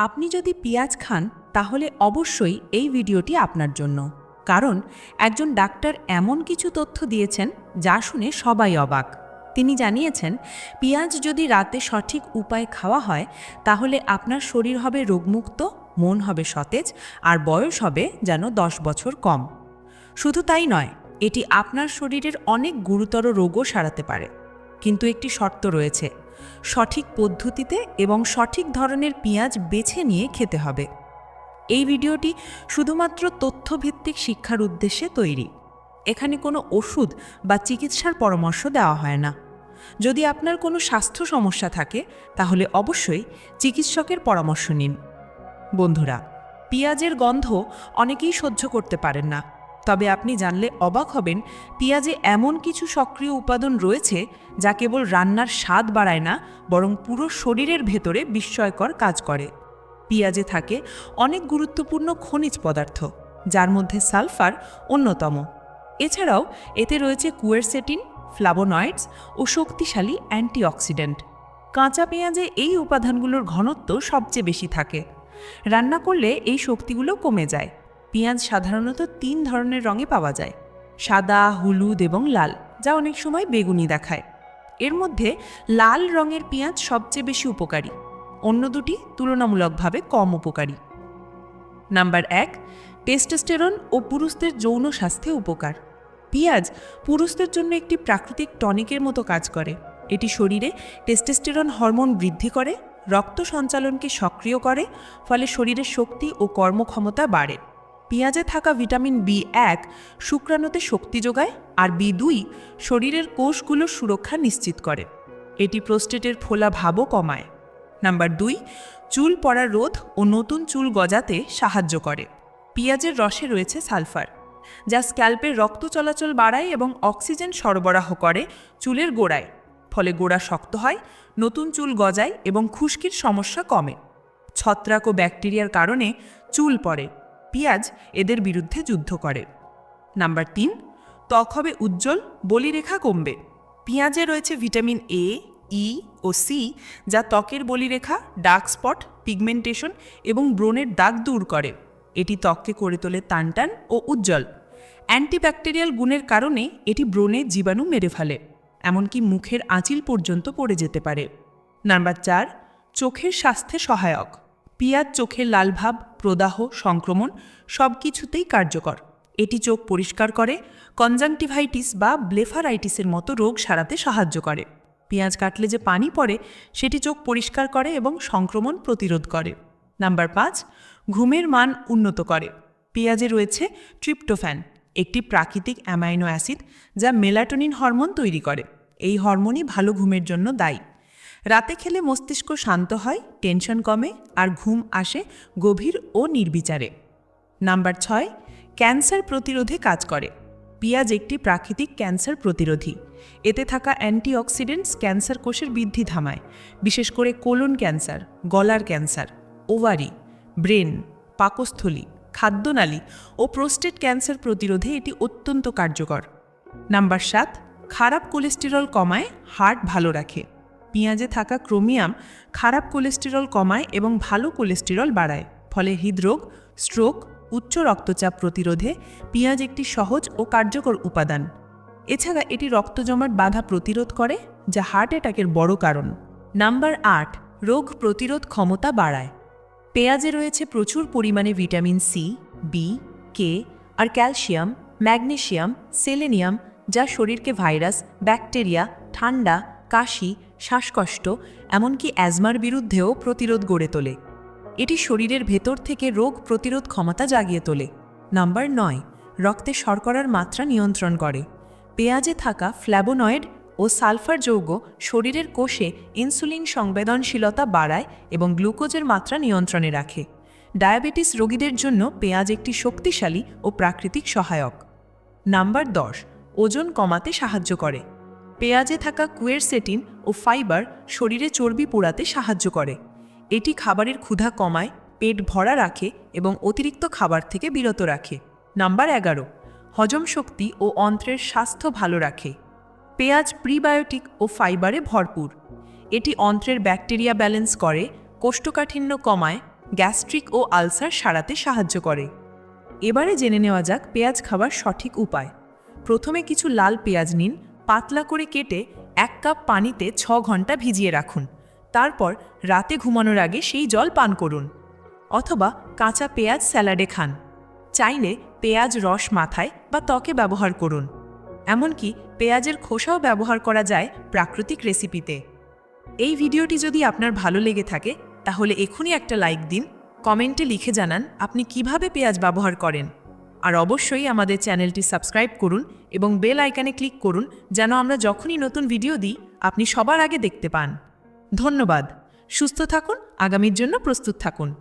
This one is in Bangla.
আপনি যদি পেঁয়াজ খান, তাহলে অবশ্যই এই ভিডিওটি আপনার জন্য। কারণ, একজন ডাক্তার এমন কিছু তথ্য দিয়েছেন, যা শুনে সবাই অবাক। তিনি জানিয়েছেন, পেঁয়াজ যদি রাতে সঠিক উপায়ে খাওয়া হয়, তাহলে আপনার শরীর হবে রোগমুক্ত, মন হবে সতেজ, আর বয়স হবে যেন দশ বছর কম। শুধু তাই নয়, এটি আপনার শরীরের অনেক গুরুতর রোগও সারাতে পারে। কিন্তু একটি শর্ত রয়েছে সঠিক পদ্ধতিতে এবং সঠিক ধরনের পেঁয়াজ বেছে নিয়ে খেতে হবে। এই ভিডিওটি শুধুমাত্র তথ্যভিত্তিক শিক্ষার উদ্দেশ্যে তৈরি। এখানে কোনো ওষুধ বা চিকিৎসার পরামর্শ দেওয়া হয় না। যদি আপনার কোনো স্বাস্থ্য সমস্যা থাকে, তাহলে অবশ্যই চিকিৎসকের পরামর্শ নিন। বন্ধুরা, পেঁয়াজের গন্ধ অনেকেই সহ্য করতে পারেন না। তবে আপনি জানলে অবাক হবেন, পেঁয়াজে এমন কিছু সক্রিয় উপাদান রয়েছে যা কেবল রান্নার স্বাদ বাড়ায় না, বরং পুরো শরীরের ভেতরে বিস্ময়কর কাজ করে। পেঁয়াজে থাকে অনেক গুরুত্বপূর্ণ খনিজ পদার্থ, যার মধ্যে সালফার অন্যতম। এছাড়াও এতে রয়েছে কুয়েরসেটিন, ফ্লাভোনয়েডস ও শক্তিশালী অ্যান্টিঅক্সিডেন্ট। কাঁচা পেঁয়াজে এই উপাদানগুলোর ঘনত্ব সবচেয়ে বেশি থাকে। রান্না করলে এই শক্তিগুলো কমে যায়। পেঁয়াজ সাধারণত তিন ধরনের রঙে পাওয়া যায়, সাদা, হলুদ এবং লাল, যা অনেক সময় বেগুনি দেখায়। এর মধ্যে লাল রঙের পেঁয়াজ সবচেয়ে বেশি উপকারী, অন্য দুটি তুলনামূলকভাবে কম উপকারী। নাম্বার এক, টেস্টোস্টেরন ও পুরুষদের যৌন স্বাস্থ্যে উপকার। পেঁয়াজ পুরুষদের জন্য একটি প্রাকৃতিক টনিকের মতো কাজ করে। এটি শরীরে টেস্টোস্টেরন হরমোন বৃদ্ধি করে, রক্ত সঞ্চালনকে সক্রিয় করে, ফলে শরীরের শক্তি ও কর্মক্ষমতা বাড়ে। পেঁয়াজে থাকা ভিটামিন বি এক শুক্রাণুতে শক্তি যোগায় আর বি দুই শরীরের কোষগুলোর সুরক্ষা নিশ্চিত করে। এটি প্রোস্টেটের ফোলা ভাবও কমায়। নাম্বার দুই, চুল পড়া রোধ ও নতুন চুল গজাতে সাহায্য করে। পেঁয়াজের রসে রয়েছে সালফার, যা স্ক্যাল্পের রক্ত চলাচল বাড়ায় এবং অক্সিজেন সরবরাহ করে চুলের গোড়ায়। ফলে গোড়া শক্ত হয়, নতুন চুল গজায় এবং খুশকির সমস্যা কমে। ছত্রাক ও ব্যাকটেরিয়ার কারণে চুল পড়ে। পেঁয়াজ এদের বিরুদ্ধে যুদ্ধ করে। নাম্বার তিন, ত্বক হবে উজ্জ্বল, বলিরেখা কমবে। পেঁয়াজে রয়েছে vitamin A E O C যা ত্বকের বলিরেখা ডার্ক স্পট পিগমেন্টেশন এবং ব্রণের দাগ দূর করে। এটি ত্বককে করে তোলে টানটান ও উজ্জ্বল। অ্যান্টিব্যাকটেরিয়াল গুণের কারণে এটি ব্রণে জীবাণু মেরে ফেলে, এমনকি মুখের আঁচিল পর্যন্ত পড়ে যেতে পারে। নাম্বার চার, চোখের স্বাস্থ্যে সহায়ক। পেঁয়াজ চোখের লালভাব প্রদাহ, সংক্রমণ সব কিছুতেই কার্যকর। এটি চোখ পরিষ্কার করে, কনজাংটিভাইটিস বা ব্লেফারাইটিসের মতো রোগ সারাতে সাহায্য করে। পেঁয়াজ কাটলে যে পানি পড়ে, সেটি চোখ পরিষ্কার করে এবং সংক্রমণ প্রতিরোধ করে। নাম্বার পাঁচ, ঘুমের মান উন্নত করে। পেঁয়াজে রয়েছে ট্রিপ্টোফ্যান, একটি প্রাকৃতিক অ্যামাইনো অ্যাসিড যা মেলাটোনিন হরমোন তৈরি করে। এই হরমোনই ভালো ঘুমের জন্য দায়ী। রাতে খেলে মস্তিষ্ক শান্ত হয়, টেনশন কমে আর ঘুম আসে গভীর ও নির্বিচারে। নাম্বার ছয়, ক্যান্সার প্রতিরোধে কাজ করে। পেঁয়াজ একটি প্রাকৃতিক ক্যান্সার প্রতিরোধী। এতে থাকা অ্যান্টিঅক্সিডেন্টস ক্যান্সার কোষের বৃদ্ধি থামায়, বিশেষ করে কোলন ক্যান্সার, গলার ক্যান্সার, ওভারি, ব্রেন, পাকস্থলী, খাদ্যনালী ও প্রোস্টেট ক্যান্সার প্রতিরোধে এটি অত্যন্ত কার্যকর। নাম্বার সাত, খারাপ কোলেস্টেরল কমায় হার্ট ভালো রাখে। পেঁয়াজে থাকা ক্রোমিয়াম খারাপ কোলেস্টেরল কমায় এবং ভালো কোলেস্টেরল বাড়ায়, ফলে হৃদরোগ, স্ট্রোক, উচ্চ রক্তচাপ প্রতিরোধে পেঁয়াজ একটি সহজ ও কার্যকর উপাদান। এছাড়া এটি রক্ত জমাট বাধা প্রতিরোধ করে, যা হার্ট অ্যাটাকের বড় কারণ। নাম্বার আট, রোগ প্রতিরোধ ক্ষমতা বাড়ায়। পেঁয়াজে রয়েছে প্রচুর পরিমাণে ভিটামিন সি, বি, কে আর ক্যালসিয়াম ম্যাগনেশিয়াম সেলেনিয়াম, যা শরীরকে ভাইরাস, ব্যাকটেরিয়া, ঠান্ডা কাশি, শ্বাসকষ্ট, এমনকি অ্যাজমার বিরুদ্ধেও প্রতিরোধ গড়ে তোলে। এটি শরীরের ভেতর থেকে রোগ প্রতিরোধ ক্ষমতা জাগিয়ে তোলে। নাম্বার নয়, রক্তে শর্করার মাত্রা নিয়ন্ত্রণ করে। পেঁয়াজে থাকা ফ্ল্যাবোনয়েড ও সালফার যৌগ শরীরের কোষে ইনসুলিন সংবেদনশীলতা বাড়ায় এবং গ্লুকোজের মাত্রা নিয়ন্ত্রণে রাখে। ডায়াবেটিস রোগীদের জন্য পেঁয়াজ একটি শক্তিশালী ও প্রাকৃতিক সহায়ক। নাম্বার দশ, ওজন কমাতে সাহায্য করে। পেঁয়াজে থাকা কুয়েরসেটিন ও ফাইবার শরীরে চর্বি পোড়াতে সাহায্য করে। এটি খাবারের ক্ষুধা কমায়, পেট ভরা রাখে এবং অতিরিক্ত খাবার থেকে বিরত রাখে। নাম্বার এগারো, হজম শক্তি ও অন্ত্রের স্বাস্থ্য ভালো রাখে। পেঁয়াজ প্রিবায়োটিক ও ফাইবারে ভরপুর। এটি অন্ত্রের ব্যাকটেরিয়া ব্যালেন্স করে, কোষ্ঠকাঠিন্য কমায়, গ্যাস্ট্রিক ও আলসার সারাতে সাহায্য করে। এবারে জেনে নেওয়া যাক পেঁয়াজ খাবার সঠিক উপায়। প্রথমে কিছু লাল পেঁয়াজ নিন পাতলা করে কেটে এক কাপ পানিতে ছ ঘণ্টা ভিজিয়ে রাখুন। তারপর রাতে ঘুমানোর আগে সেই জল পান করুন। অথবা কাঁচা পেঁয়াজ স্যালাডে খান। চাইলে পেঁয়াজ রস মাথায় বা ত্বকে ব্যবহার করুন। এমনকি পেঁয়াজের খোসাও ব্যবহার করা যায় প্রাকৃতিক রেসিপিতে। এই ভিডিওটি যদি আপনার ভালো লেগে থাকে, তাহলে এখনই একটা লাইক দিন। কমেন্টে লিখে জানান আপনি কীভাবে পেঁয়াজ ব্যবহার করেন। আর অবশ্যই আমাদের চ্যানেলটি সাবস্ক্রাইব করুন এবং বেল আইকানে ক্লিক করুন যেন আমরা যখনই নতুন ভিডিও দিই, আপনি সবার আগে দেখতে পান। ধন্যবাদ। সুস্থ থাকুন, আগামীর জন্য প্রস্তুত থাকুন।